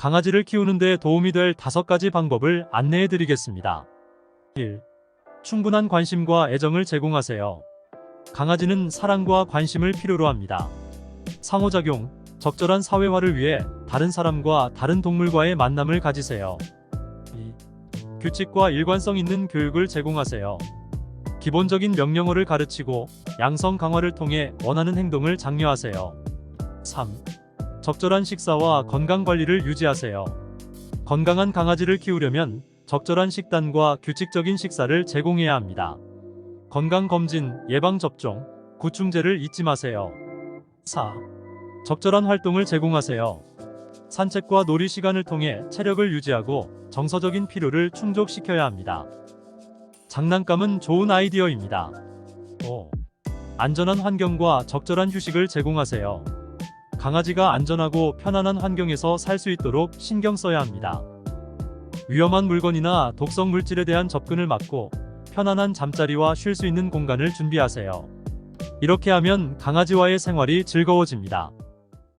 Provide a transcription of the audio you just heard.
강아지를 키우는 데 도움이 될 다섯 가지 방법을 안내해 드리겠습니다. 1. 충분한 관심과 애정을 제공하세요. 강아지는 사랑과 관심을 필요로 합니다. 상호작용, 적절한 사회화를 위해 다른 사람과 다른 동물과의 만남을 가지세요. 2. 규칙과 일관성 있는 교육을 제공하세요. 기본적인 명령어를 가르치고 양성 강화를 통해 원하는 행동을 장려하세요. 3. 적절한 식사와 건강 관리를 유지하세요. 건강한 강아지를 키우려면 적절한 식단과 규칙적인 식사를 제공해야 합니다. 건강 검진, 예방 접종, 구충제를 잊지 마세요. 4. 적절한 활동을 제공하세요. 산책과 놀이 시간을 통해 체력을 유지하고 정서적인 피로를 충족시켜야 합니다. 장난감은 좋은 아이디어입니다. 5. 안전한 환경과 적절한 휴식을 제공하세요. 강아지가 안전하고 편안한 환경에서 살 수 있도록 신경 써야 합니다. 위험한 물건이나 독성 물질에 대한 접근을 막고 편안한 잠자리와 쉴 수 있는 공간을 준비하세요. 이렇게 하면 강아지와의 생활이 즐거워집니다.